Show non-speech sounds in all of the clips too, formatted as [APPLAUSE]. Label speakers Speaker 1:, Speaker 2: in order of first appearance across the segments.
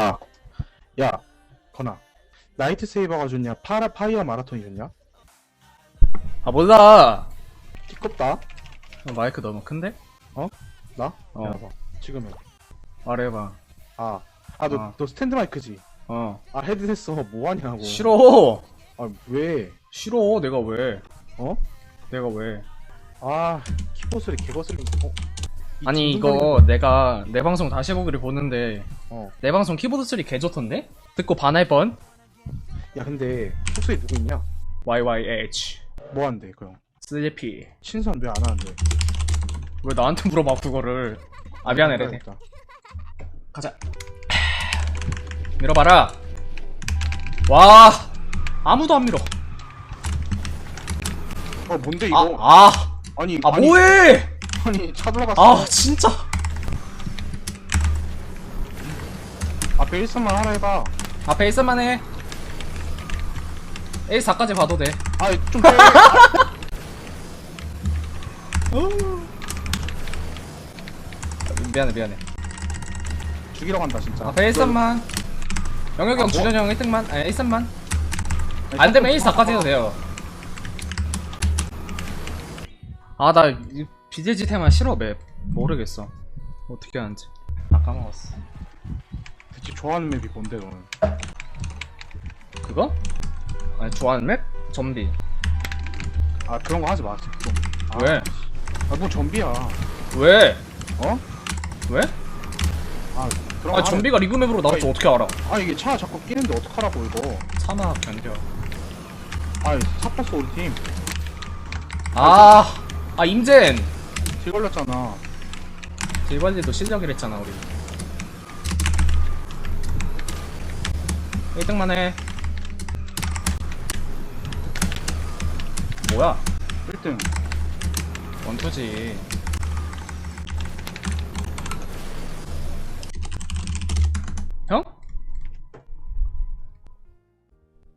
Speaker 1: 아, 야, 건아, 나이트 세이버가 좋냐? 파라 파이어 마라톤이 좋냐?
Speaker 2: 아 몰라
Speaker 1: 띠껍다.
Speaker 2: 어, 마이크 너무 큰데?
Speaker 1: 나?
Speaker 2: 어.
Speaker 1: 야, 봐. 지금은.
Speaker 2: 말해봐
Speaker 1: 아, 아, 너,
Speaker 2: 아.
Speaker 1: 너 스탠드 마이크지?
Speaker 2: 어
Speaker 1: 아, 헤드셋 써. 뭐 하냐고.
Speaker 2: 싫어
Speaker 1: 아, 왜?
Speaker 2: 싫어 내가 왜
Speaker 1: 어?
Speaker 2: 내가 왜
Speaker 1: 아, 키보드 소리 개거슬리. 어? 이
Speaker 2: 아니 이거 내가 내 방송 다시 보기를 보는데
Speaker 1: 어.
Speaker 2: 내 방송 키보드 소리 개 좋던데? 듣고 반할 뻔
Speaker 1: 야, 근데 숙소에 누구 있냐?
Speaker 2: YYH
Speaker 1: 뭐 한대, 그 형?
Speaker 2: 슬리피
Speaker 1: 친선 왜 안 하는데?
Speaker 2: 왜 나한테 물어봐 그거를 아 미안해 레네
Speaker 1: 해야겠다.
Speaker 2: 가자 [SIGHS] 밀어봐라 와 아무도 안 밀어
Speaker 1: 어, 뭔데 이거?
Speaker 2: 아 아,
Speaker 1: 아 니,
Speaker 2: 아
Speaker 1: 아니,
Speaker 2: 뭐해
Speaker 1: 아니, 차 들어갔어.
Speaker 2: 아 진짜
Speaker 1: 앞에 1선만 하라 해봐.
Speaker 2: 앞에 1선만 해 A 4까지 봐도 돼
Speaker 1: 아, 좀 빼. [LAUGHS]
Speaker 2: 미안해 미안해
Speaker 1: 죽이러 간다, 진짜.
Speaker 2: 앞에 1선만 영혁이 형
Speaker 1: 뭐?
Speaker 2: 준현이 형 1등만 아니 1선만
Speaker 1: 아니,
Speaker 2: 안 되면 A
Speaker 1: 자꾸
Speaker 2: 4까지 해도 돼요 아 나 BJG 테마 싫어 맵 모르겠어 어떻게 하는지 아 까먹었어
Speaker 1: 대체 좋아하는 맵이 뭔데, 너는?
Speaker 2: 그거? 아니 좋아하는 맵? 좀비
Speaker 1: 아, 그런 거 하지 마, 좀. 아,
Speaker 2: 왜?
Speaker 1: 아, 뭐 좀비야.
Speaker 2: 왜?
Speaker 1: 어?
Speaker 2: 왜?
Speaker 1: 아, 그런
Speaker 2: 거아
Speaker 1: 하면-
Speaker 2: 좀비가 리그 맵으로 나올 줄 어떻게 알아
Speaker 1: 아, 이게 차 자꾸 끼는데 어떡하라고, 이거.
Speaker 2: 차마 견뎌
Speaker 1: 아, 사퍼스 우리 팀.
Speaker 2: 아, 아 임젠
Speaker 1: 길 걸렸잖아.
Speaker 2: 길 관리도 실력이랬잖아 우리 1등만 해 뭐야
Speaker 1: 1등.
Speaker 2: 원투지 형?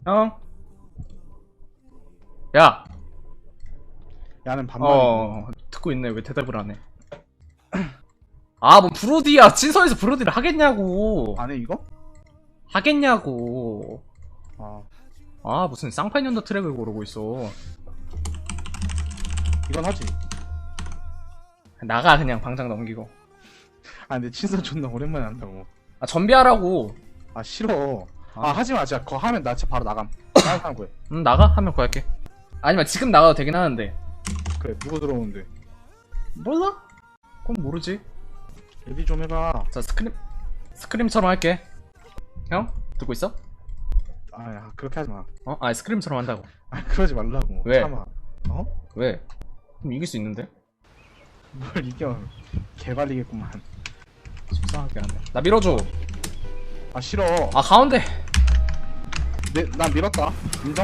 Speaker 2: 형? 야!
Speaker 1: 야는 반말이고.
Speaker 2: 어 듣고 있네 왜 대답을 안 해? [CLEARS THROAT] 아 뭐 브로디야 친서에서 브로디를 하겠냐고
Speaker 1: 안 해, 이거?
Speaker 2: 하겠냐고
Speaker 1: 아,
Speaker 2: 아 무슨 쌍파년도 트랙을 고르고 있어
Speaker 1: 이건 하지.
Speaker 2: 나가 그냥 방장 넘기고
Speaker 1: 아, 근데 친선 존나 오랜만에 한다고.
Speaker 2: 아 전비하라고
Speaker 1: 아, 싫어. 아,
Speaker 2: 아.
Speaker 1: 하지 마. 진짜 그거 하면 나 진짜 바로 나감. [COUGHS] 다른 사람 구해.
Speaker 2: 음 나가? 하면 구할게 아니면 지금 나가도 되긴 하는데
Speaker 1: 그래, 누구 들어오는데.
Speaker 2: 몰라? 그건 모르지
Speaker 1: 레디 좀 해봐.
Speaker 2: 자 스크림 스크림처럼 할게 형? 듣고 있어?
Speaker 1: 아, 야, 그렇게 하지 마.
Speaker 2: 어? 아 스크림처럼 한다고
Speaker 1: 아, 그러지 말라고.
Speaker 2: 왜?
Speaker 1: 참아. 어?
Speaker 2: 왜? 그럼 이길 수 있는데?
Speaker 1: 뭘 이겨. 개발리겠구만.
Speaker 2: 속상하게 하네 나 밀어줘
Speaker 1: 아, 싫어.
Speaker 2: 아 가운데
Speaker 1: 내, 난 밀었다. 인정?